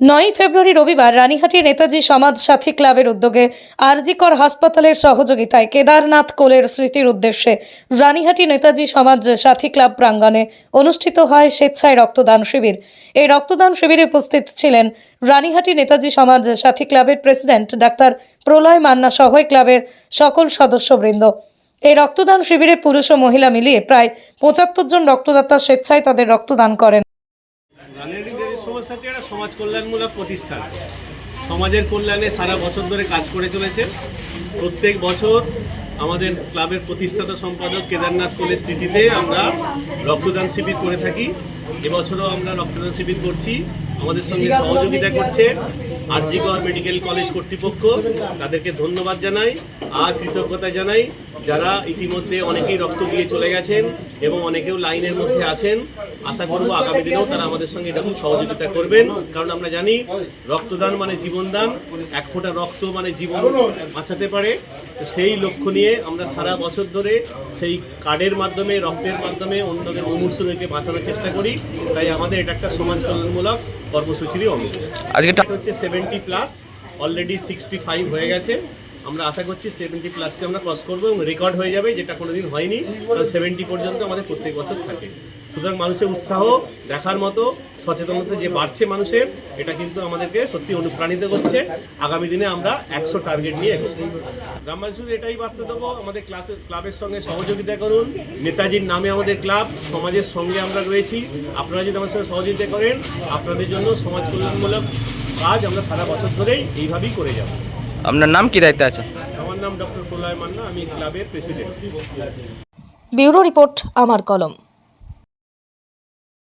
নয় ফেব্রুয়ারি রবিবার রানীহাটি নেতাজি সমাজ সাথী ক্লাবের উদ্যোগে আরজিকর হাসপাতালের সহযোগিতায় কেদারনাথ কোলের স্মৃতির উদ্দেশ্যে রানীহাটি নেতাজি সমাজ সাথী ক্লাব প্রাঙ্গণে অনুষ্ঠিত হয় স্বেচ্ছায় রক্তদান শিবির। এই রক্তদান শিবিরে উপস্থিত ছিলেন রানীহাটি নেতাজি সমাজ সাথী ক্লাবের প্রেসিডেন্ট ডাক্তার প্রলয় মান্না সহ ক্লাবের সকল সদস্যবৃন্দ। এই রক্তদান শিবিরে পুরুষ ও মহিলা মিলিয়ে প্রায় পঁচাত্তর জন রক্তদাতা স্বেচ্ছায় তাদের রক্তদান করেন। রানীহাটি দেবী সমাজ সাথী একটা সমাজ কল্যাণমূলক প্রতিষ্ঠান। সমাজের কল্যাণে সারা বছর ধরে কাজ করে চলেছে। প্রত্যেক বছর আমাদের ক্লাবের প্রতিষ্ঠাতা সম্পাদক কেদারনাথ কোলের স্মৃতিতে আমরা রক্তদান শিবির করে থাকি। এবছরও আমরা রক্তদান শিবির করছি। আমাদের সঙ্গে সহযোগিতা করছে আরজিকর মেডিকেল কলেজ কর্তৃপক্ষ। তাদেরকে ধন্যবাদ জানাই। আর কৃতজ্ঞতা জানাই যারা ইতিমধ্যে অনেকেই রক্ত দিয়ে চলে গেছেন এবং অনেকেও লাইনের মধ্যে আছেন আশা করব আগামী দিনেও তারা আমাদের সঙ্গে এরকম সহযোগিতা করবেন। কারণ আমরা জানি রক্তদান মানে জীবনদান এক ফোঁটা রক্ত মানে জীবন বাঁচাতে পারে। সেই লক্ষ্য নিয়ে আমরা সারা বছর ধরে সেই কার্ডের মাধ্যমে রক্তের মাধ্যমে অন্যকে মুমূর্ষুদেরকে বাঁচানোর চেষ্টা করি। তাই আমাদের এটা একটা সমাজ কল্যাণমূলক কর্মসূচিরই অঙ্গ। আজকে হচ্ছে seventy plus already sixty five হয়ে গেছে। আমরা আশা করছি সেভেন্টি প্লাসকে আমরা ক্রস করব এবং রেকর্ড হয়ে যাবে, যেটা কোনোদিন হয়নি। সেভেন্টি পর্যন্ত আমাদের প্রত্যেক বছর থাকে। সুতরাং মানুষের উৎসাহ, দেখার মতো, সচেতনতা যে বাড়ছে মানুষের, এটা কিন্তু আমাদেরকে সত্যি অনুপ্রাণিত করছে। আগামী দিনে আমরা একশো টার্গেট নিয়ে এগোবো। গ্রামবাসী শুধু এটাই বার্তা দেবো, আমাদের ক্লাসের ক্লাবের সঙ্গে সহযোগিতা করুন। নেতাজির নামে আমাদের ক্লাব সমাজের সঙ্গে আমরা রয়েছি। আপনারা যদি আমাদের সঙ্গে সহযোগিতা করেন, আপনাদের জন্য সমাজ কল্যাণমূলক কাজ আমরা সারা বছর ধরেই এইভাবেই করে যাব। আপনার নাম কি দায়িত্বে আছে আমার নাম ডক্টর প্রলয় মান্না আমি ক্লাবের প্রেসিডেন্ট। ব্যুরো রিপোর্ট আমার কলম।